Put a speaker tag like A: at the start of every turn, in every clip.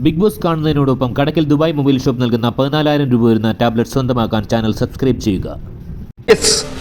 A: Big boss കാണുന്നതിനോടൊപ്പം Kadakkal Dubai mobile shop നൽകുന്ന പതിനാലായിരം രൂപ വരുന്ന ടാബ്ലറ്റ് സ്വന്തമാക്കാൻ ചാനൽ സബ്സ്ക്രൈബ് ചെയ്യുക.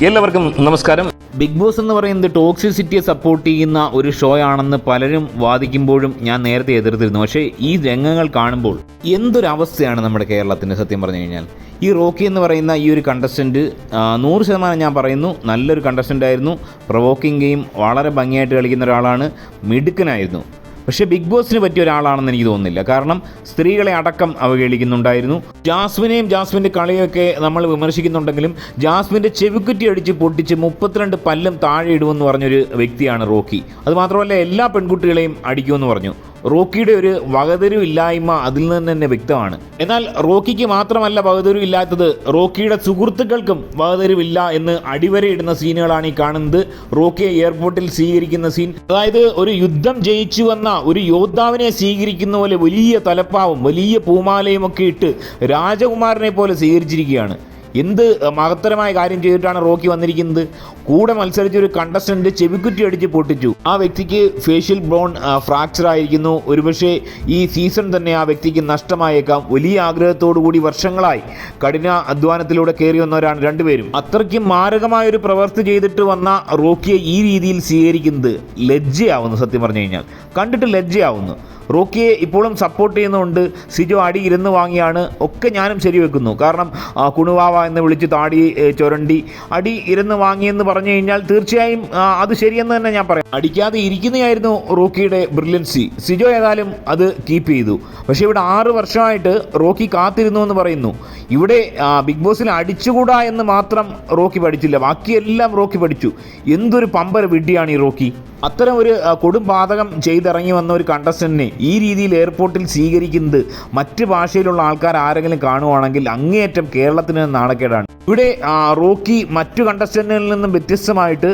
B: എല്ലാവർക്കും നമസ്കാരം.
C: ബിഗ് ബോസ് എന്ന് പറയുന്നത് ടോക്സിസിറ്റിയെ സപ്പോർട്ട് ചെയ്യുന്ന ഒരു ഷോ ആണെന്ന് പലരും വാദിക്കുമ്പോഴും ഞാൻ നേരത്തെ എതിർത്തിരുന്നു. പക്ഷേ ഈ രംഗങ്ങൾ കാണുമ്പോൾ എന്തൊരവസ്ഥയാണ് നമ്മുടെ കേരളത്തിന്റെ സത്യം പറഞ്ഞു കഴിഞ്ഞാൽ? ഈ റോക്കി എന്ന് പറയുന്ന ഈ ഒരു കണ്ടസ്റ്റന്റ് നൂറ് ശതമാനം ഞാൻ പറയുന്നു നല്ലൊരു കണ്ടസ്റ്റന്റ് ആയിരുന്നു. പ്രൊവോക്കിംഗ് ഗെയിം വളരെ ഭംഗിയായിട്ട് കളിക്കുന്ന ഒരാളാണ്. മിടുക്കനായിരുന്നു. പക്ഷേ ബിഗ് ബോസിന് പറ്റിയ ഒരാളാണെന്ന് എനിക്ക് തോന്നുന്നില്ല. കാരണം സ്ത്രീകളെ അടക്കം അവഹേളിക്കുന്നുണ്ടായിരുന്നു. ജാസ്മിനെയും ജാസ്മിന്റെ കളിയൊക്കെ നമ്മൾ വിമർശിക്കുന്നുണ്ടെങ്കിലും ജാസ്മിന്റെ ചെവിക്കുറ്റി അടിച്ച് പൊട്ടിച്ച് മുപ്പത്തിരണ്ട് പല്ലും താഴെ ഇടുമെന്ന് പറഞ്ഞൊരു വ്യക്തിയാണ് റോക്കി. അതുമാത്രമല്ല എല്ലാ പെൺകുട്ടികളെയും അടിക്കുമെന്ന് പറഞ്ഞു. റോക്കിയുടെ ഒരു വകതിരിവ് ഇല്ലായ്മ അതിൽ നിന്ന് തന്നെ വ്യക്തമാണ്. എന്നാൽ റോക്കിക്ക് മാത്രമല്ല വകതിരിവ് ഇല്ലാത്തത് റോക്കിയുടെ സുഹൃത്തുക്കൾക്കും വകതിരിവില്ല എന്ന് അടിവരയിടുന്ന സീനുകളാണ് ഈ കാണുന്നത്. റോക്കിയെ എയർപോർട്ടിൽ സ്വീകരിക്കുന്ന സീൻ അതായത് ഒരു യുദ്ധം ജയിച്ചു വന്ന ഒരു യോദ്ധാവിനെ സ്വീകരിക്കുന്ന പോലെ വലിയ തലപ്പാവും വലിയ പൂമാലയും ഒക്കെ ഇട്ട് രാജകുമാരനെ പോലെ സ്വീകരിച്ചിരിക്കുകയാണ്. എന്ത് മഹത്തരമായ കാര്യം ചെയ്തിട്ടാണ് റോക്കി വന്നിരിക്കുന്നത്? കൂടെ മത്സരിച്ച ഒരു കണ്ടസ്റ്റന്റ് ചെവിക്കുറ്റി അടിച്ച് പൊട്ടിച്ചു. ആ വ്യക്തിക്ക് ഫേഷ്യൽ ബോൺ ഫ്രാക്ചർ ആയിരിക്കുന്നു. ഒരുപക്ഷെ ഈ സീസൺ തന്നെ ആ വ്യക്തിക്ക് നഷ്ടമായേക്കാം. വലിയ ആഗ്രഹത്തോടു കൂടി വർഷങ്ങളായി കഠിന അധ്വാനത്തിലൂടെ കയറി വന്നവരാണ് രണ്ടുപേരും. അത്രയ്ക്കും മാരകമായ ഒരു പ്രവൃത്തി ചെയ്തിട്ട് വന്ന റോക്കിയെ ഈ രീതിയിൽ സ്വീകരിക്കുന്നത് ലജ്ജയാവുന്നു സത്യം പറഞ്ഞു കഴിഞ്ഞാൽ. കണ്ടിട്ട് ലജ്ജയാവുന്നു. റോക്കിയെ ഇപ്പോഴും സപ്പോർട്ട് ചെയ്യുന്നുണ്ട്. സിജോ അടി ഇരുന്ന് വാങ്ങിയാണ്. ഒക്കെ ഞാനും ശരിവെക്കുന്നു. കാരണം കുണുവാവ എന്ന് വിളിച്ച് താടി ചുരണ്ടി അടി ഇരുന്ന് വാങ്ങിയെന്ന് പറഞ്ഞു കഴിഞ്ഞാൽ തീർച്ചയായും അത് ശരിയെന്ന് തന്നെ ഞാൻ പറയാം. അടിക്കാതെ ഇരിക്കുന്നതായിരുന്നു റോക്കിയുടെ ബ്രില്യൻസി സിജോ ഏതായാലും അത് കീപ്പ് ചെയ്തു. പക്ഷേ ഇവിടെ ആറ് വർഷമായിട്ട് റോക്കി കാത്തിരുന്നു എന്ന് പറയുന്നു. ഇവിടെ ബിഗ് ബോസിൽ അടിച്ചുകൂടാ എന്ന് മാത്രം റോക്കി പഠിച്ചില്ല. ബാക്കിയെല്ലാം റോക്കി പഠിച്ചു. എന്തൊരു പമ്പര വിഡ്ഡിയാണ് ഈ റോക്കി. അത്തരം ഒരു കൊടും പാതകം ചെയ്തിറങ്ങി വന്ന ഒരു കണ്ടസ്റ്റന്റിനെ ഈ രീതിയിൽ എയർപോർട്ടിൽ സ്വീകരിക്കുന്നത് മറ്റ് ഭാഷയിലുള്ള ആൾക്കാർ ആരെങ്കിലും കാണുവാണെങ്കിൽ അങ്ങേയറ്റം കേരളത്തിന് നാണക്കേടാണ്. ഇവിടെ റോക്കി മറ്റു കണ്ടസ്റ്റന്റിൽ നിന്നും വ്യത്യസ്തമായിട്ട്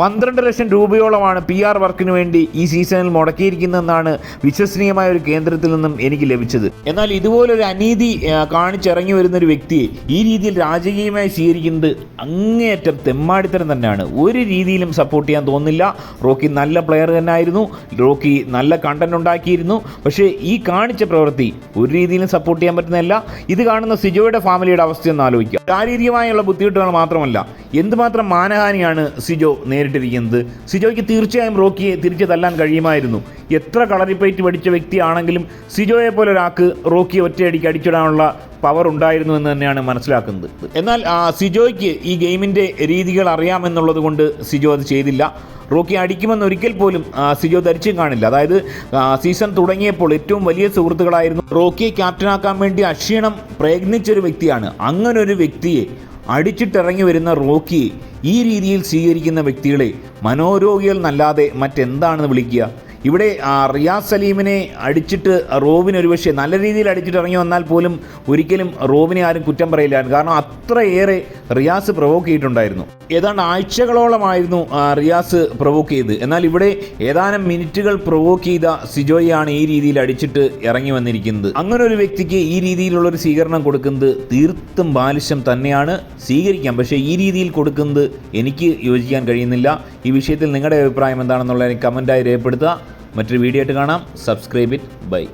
C: പന്ത്രണ്ട് ലക്ഷം രൂപയോളമാണ് പി ആർ വർക്കിന് വേണ്ടി ഈ സീസണിൽ മുടക്കിയിരിക്കുന്നതെന്നാണ് വിശ്വസനീയമായ ഒരു കേന്ദ്രത്തിൽ നിന്നും എനിക്ക് ലഭിച്ചത്. എന്നാൽ ഇതുപോലൊരു അനീതി കാണിച്ചിറങ്ങി വരുന്ന ഒരു വ്യക്തിയെ ഈ രീതിയിൽ രാജകീയമായി സ്വീകരിക്കുന്നത് അങ്ങേയറ്റം തെമ്മാടിത്തരം തന്നെയാണ്. ഒരു രീതിയിലും സപ്പോർട്ട് ചെയ്യാൻ തോന്നില്ല റോക്കി നല്ല പ്ലെയർ തന്നെയായിരുന്നു റോക്കി നല്ല കണ്ടന്റ് ഉണ്ടാക്കിയിരുന്നു. പക്ഷേ ഈ കാണിച്ച പ്രവൃത്തി ഒരു രീതിയിലും സപ്പോർട്ട് ചെയ്യാൻ പറ്റുന്നതല്ല. ഇത് കാണുന്ന സിജോയുടെ ഫാമിലിയുടെ അവസ്ഥയൊന്ന് ആലോചിക്കുക ശാരീരികമായുള്ള ബുദ്ധിമുട്ടുകൾ മാത്രമല്ല എന്തുമാത്രം മാനഹാനിയാണ് സിജോ നേരിട്ടിരിക്കുന്നത് സിജോയ്ക്ക് തീർച്ചയായും റോക്കിയെ തിരിച്ചു തല്ലാൻ കഴിയുമായിരുന്നു. എത്ര കളറിപ്പയറ്റ് പഠിച്ച വ്യക്തിയാണെങ്കിലും സിജോയെ പോലെ ഒരാൾക്ക് റോക്കിയെ ഒറ്റയടിക്ക് അടിച്ചിടാനുള്ള പവർ ഉണ്ടായിരുന്നു എന്ന് തന്നെയാണ് മനസ്സിലാക്കുന്നത്. എന്നാൽ സിജോയ്ക്ക് ഈ ഗെയിമിന്റെ രീതികൾ അറിയാമെന്നുള്ളത് കൊണ്ട് സിജോ അത് ചെയ്തില്ല. റോക്കി അടിക്കുമെന്ന് ഒരിക്കൽ പോലും സിജോ ധരിച്ചും കാണില്ല. അതായത് സീസൺ തുടങ്ങിയപ്പോൾ ഏറ്റവും വലിയ സുഹൃത്തുക്കളായിരുന്നു റോക്കിയെ ക്യാപ്റ്റനാക്കാൻ വേണ്ടി അക്ഷീണം പ്രയത്നിച്ചൊരു വ്യക്തിയാണ്. അങ്ങനൊരു വ്യക്തിയെ അടിച്ചിട്ടിറങ്ങി വരുന്ന റോക്കിയെ ഈ രീതിയിൽ സ്വീകരിക്കുന്ന വ്യക്തികളെ മനോരോഗികൾ എന്നല്ലാതെ മറ്റെന്താണെന്ന് വിളിക്കുക? ഇവിടെ റിയാസ് സലീമിനെ അടിച്ചിട്ട് റോബിന് ഒരുപക്ഷെ നല്ല രീതിയിൽ അടിച്ചിട്ട് ഇറങ്ങി വന്നാൽ പോലും ഒരിക്കലും റോബിനെ ആരും കുറ്റം പറയില്ലായിരുന്നു. കാരണം അത്രയേറെ റിയാസ് പ്രൊവോക്ക് ചെയ്തിട്ടുണ്ടായിരുന്നു. ഏതാണ്ട് ആഴ്ചകളോളമായിരുന്നു റിയാസ് പ്രൊവോക്ക് ചെയ്ത്. എന്നാൽ ഇവിടെ ഏതാനും മിനിറ്റുകൾ പ്രൊവോക്ക് ചെയ്ത സിജോയാണ് ഈ രീതിയിൽ അടിച്ചിട്ട് ഇറങ്ങി വന്നിരിക്കുന്നത്. അങ്ങനെ ഒരു വ്യക്തിക്ക് ഈ രീതിയിലുള്ള ഒരു സ്വീകരണം കൊടുക്കുന്നത് തീർത്തും ബാലിശം തന്നെയാണ് സ്വീകരിക്കാം പക്ഷേ ഈ രീതിയിൽ കൊടുക്കുന്നത് എനിക്ക് യോജിക്കാൻ കഴിയുന്നില്ല. ഈ വിഷയത്തിൽ നിങ്ങളുടെ അഭിപ്രായം എന്താണെന്നുള്ളത് കമന്റായി രേഖപ്പെടുത്തുക. മറ്റൊരു വീഡിയോ ആയിട്ട് കാണാം. Subscribe it by